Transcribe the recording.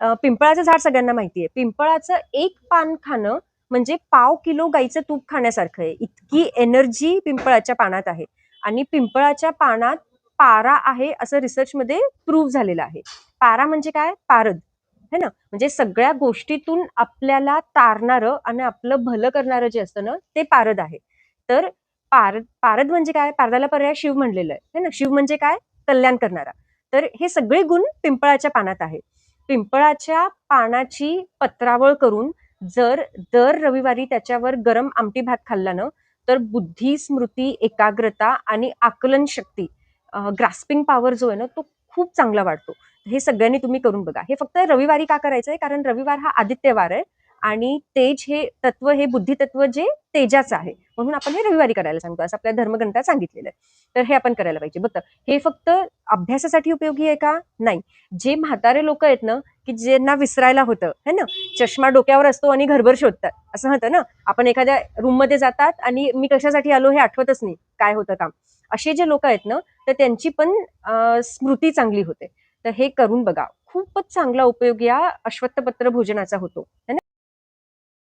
पिंपळाचं झाड सगळ्यांना माहिती आहे पिंपळाचं एक पान खाणं म्हणजे पाव किलो गाईचं तूप खाण्यासारखं आहे. इतकी एनर्जी पिंपळाच्या पानात आहे. आणि पिंपळाच्या पानात पारा आहे असं रिसर्चमध्ये प्रूव्ह झालेलं आहे. पारा म्हणजे काय? पारद. है ना? म्हणजे सगळ्या गोष्टीतून आपल्याला तारणारं आणि आपलं भलं करणारं जे असतं ना ते पारद आहे. तर पारद पारद म्हणजे काय? पारदाला पर्याय शिव म्हणलेलं आहे. है ना? शिव म्हणजे काय? कल्याण करणारा. तर हे सगळे गुण पिंपळाच्या पानात आहे. पिंपळाच्या पानाची पत्रावळ करून जर दर रविवारी त्याच्यावर गरम आमटी भात खाल्ला ना तर बुद्धी स्मृती एकाग्रता आणि आकलन शक्ती ग्रास्पिंग पॉवर जो आहे ना तो खूप चांगला वाढतो. हे सगळ्यांनी तुम्ही करून बघा. हे फक्त रविवारी का करायचं आहे कारण रविवार हा आदित्यवार आहे. आणि तेज हे तत्व हे बुद्धी तत्व जे तेजाचं आहे. म्हणून आपण हे रविवारी करायला सांगतो. असं आपल्या धर्मग्रंथात सांगितलेलं आहे. तर हे आपण करायला पाहिजे. बघ हे फक्त अभ्यासासाठी उपयोगी आहे का? नाही. जे म्हातारे लोक आहेत ना की ज्यांना विसरायला होतं है ना? चष्मा डोक्यावर असतो आणि घरभर शोधतात. असं होतं ना? आपण एखाद्या रूममध्ये जातात आणि मी कशासाठी आलो हे आठवतच नाही. काय होतं काम? असे जे लोक आहेत ना तर त्यांची पण स्मृती चांगली होते. तर हे करून बघा. खूपच चांगला उपयोग या अश्वत्थपत्र भोजनाचा होतो. है ना?